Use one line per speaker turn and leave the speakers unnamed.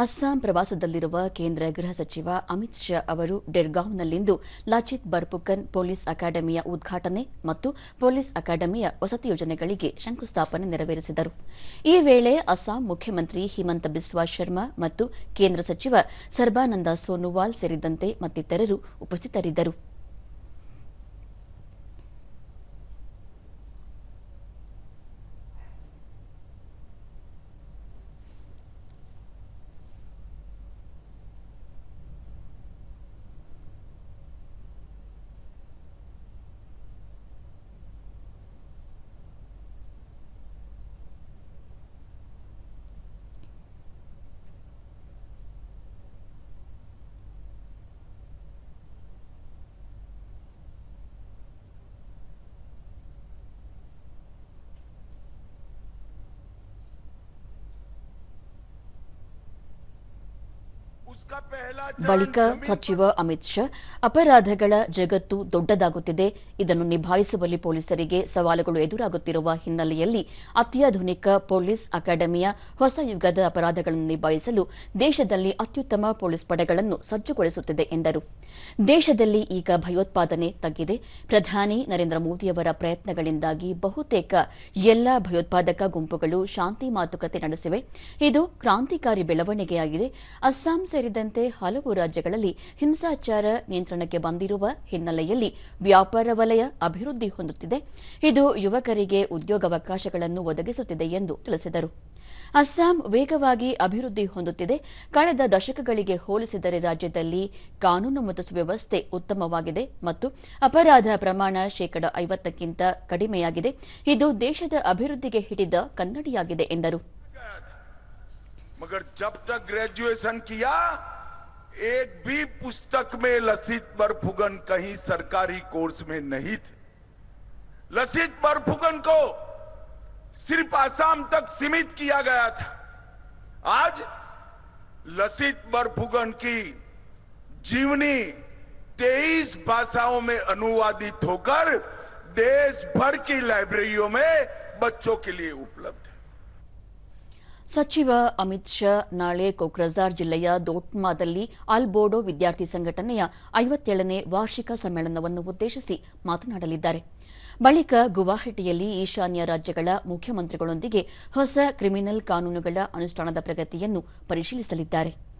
ಅಸ್ಸಾಂ ಪ್ರವಾಸದಲ್ಲಿರುವ ಕೇಂದ್ರ ಗೃಹ ಸಚಿವ ಅಮಿತ್ ಶಾ ಅವರು ಡೆರ್ಗಾಂವ್ನಲ್ಲಿಂದು ಲಾಚಿತ್ ಬರ್ಪುಕನ್ ಪೊಲೀಸ್ ಅಕಾಡೆಮಿಯ ಉದ್ಘಾಟನೆ ಮತ್ತು ಪೊಲೀಸ್ ಅಕಾಡೆಮಿಯ ವಸತಿ ಯೋಜನೆಗಳಿಗೆ ಶಂಕುಸ್ಥಾಪನೆ ನೆರವೇರಿಸಿದರು. ಈ ವೇಳೆ ಅಸ್ಸಾಂ ಮುಖ್ಯಮಂತ್ರಿ ಹಿಮಂತ ಬಿಸ್ವಾ ಶರ್ಮಾ ಮತ್ತು ಕೇಂದ್ರ ಸಚಿವ ಸರ್ಬಾನಂದ ಸೋನೋವಾಲ್ ಸೇರಿದಂತೆ ಮತ್ತಿತರರು ಉಪಸ್ಥಿತರಿದ್ದರು. ಬಳಿಕ ಸಚಿವ ಅಮಿತ್ ಶಾ ಅಪರಾಧಗಳ ಜಗತ್ತು ದೊಡ್ಡದಾಗುತ್ತಿದೆ. ಇದನ್ನು ನಿಭಾಯಿಸುವಲ್ಲಿ ಪೊಲೀಸರಿಗೆ ಸವಾಲುಗಳು ಎದುರಾಗುತ್ತಿರುವ ಹಿನ್ನೆಲೆಯಲ್ಲಿ ಅತ್ಯಾಧುನಿಕ ಪೊಲೀಸ್ ಅಕಾಡೆಮಿಯ ಹೊಸ ಯುಗದ ಅಪರಾಧಗಳನ್ನು ನಿಭಾಯಿಸಲು ದೇಶದಲ್ಲಿ ಅತ್ಯುತ್ತಮ ಪೊಲೀಸ್ ಪಡೆಗಳನ್ನು ಸಜ್ಜುಗೊಳಿಸುತ್ತಿದೆ ಎಂದರು. ದೇಶದಲ್ಲಿ ಈಗ ಭಯೋತ್ಪಾದನೆ ತಗ್ಗಿದೆ. ಪ್ರಧಾನಿ ನರೇಂದ್ರ ಮೋದಿಯವರ ಪ್ರಯತ್ನಗಳಿಂದಾಗಿ ಬಹುತೇಕ ಎಲ್ಲ ಭಯೋತ್ಪಾದಕ ಗುಂಪುಗಳು ಶಾಂತಿ ಮಾತುಕತೆ ನಡೆಸಿವೆ. ಇದು ಕ್ರಾಂತಿಕಾರಿ ಬೆಳವಣಿಗೆಯಾಗಿದೆ. ಅಸ್ಸಾಂ ಸೇರಿದ ಸೇರಿದಂತೆ ಹಲವು ರಾಜ್ಯಗಳಲ್ಲಿ ಹಿಂಸಾಚಾರ ನಿಯಂತ್ರಣಕ್ಕೆ ಬಂದಿರುವ ಹಿನ್ನೆಲೆಯಲ್ಲಿ ವ್ಯಾಪಾರ ವಲಯ ಅಭಿವೃದ್ಧಿ ಹೊಂದುತ್ತಿದೆ. ಇದು ಯುವಕರಿಗೆ ಉದ್ಯೋಗಾವಕಾಶಗಳನ್ನು ಒದಗಿಸುತ್ತಿದೆ ಎಂದು ತಿಳಿಸಿದರು. ಅಸ್ಸಾಂ ವೇಗವಾಗಿ ಅಭಿವೃದ್ಧಿ ಹೊಂದುತ್ತಿದೆ. ಕಳೆದ ದಶಕಗಳಿಗೆ ಹೋಲಿಸಿದರೆ ರಾಜ್ಯದಲ್ಲಿ ಕಾನೂನು ಮತ್ತು ಸುವ್ಯವಸ್ಥೆ ಉತ್ತಮವಾಗಿದೆ ಮತ್ತು ಅಪರಾಧ ಪ್ರಮಾಣ ಶೇಕಡ ಐವತ್ತಕ್ಕಿಂತ ಕಡಿಮೆಯಾಗಿದೆ. ಇದು ದೇಶದ ಅಭಿವೃದ್ಧಿಗೆ ಹಿಡಿದ ಕನ್ನಡಿಯಾಗಿದೆ ಎಂದರು.
मगर जब तक ग्रेजुएशन किया, एक भी पुस्तक में लसित बरफुगन कहीं सरकारी कोर्स में नहीं थे। लसित बरफुगन को सिर्फ़ आसाम तक सीमित किया गया था। आज लसित बरफुगन की जीवनी तेईस भाषाओं में अनुवादित होकर देश भर की लाइब्रेरियों में बच्चों के लिए उपलब्ध
ಸಚಿವ ಅಮಿತ್ ಶಾ ನಾಳೆ ಕೊಕ್ರಜಾರ್ ಜಿಲ್ಲೆಯ ದೋಟ್ಮಾದಲ್ಲಿ ಅಲ್ ಬೋಡೋ ವಿದ್ಯಾರ್ಥಿ ಸಂಘಟನೆಯ ಐವತ್ತೇಳನೇ ವಾರ್ಷಿಕ ಸಮ್ಮೇಳನವನ್ನು ಉದ್ದೇಶಿಸಿ ಮಾತನಾಡಲಿದ್ದಾರೆ. ಬಳಿಕ ಗುವಾಹಟಿಯಲ್ಲಿ ಈಶಾನ್ಯ ರಾಜ್ಯಗಳ ಮುಖ್ಯಮಂತ್ರಿಗಳೊಂದಿಗೆ ಹೊಸ ಕ್ರಿಮಿನಲ್ ಕಾನೂನುಗಳ ಅನುಷ್ಠಾನದ ಪ್ರಗತಿಯನ್ನು ಪರಿಶೀಲಿಸಲಿದ್ದಾರೆ.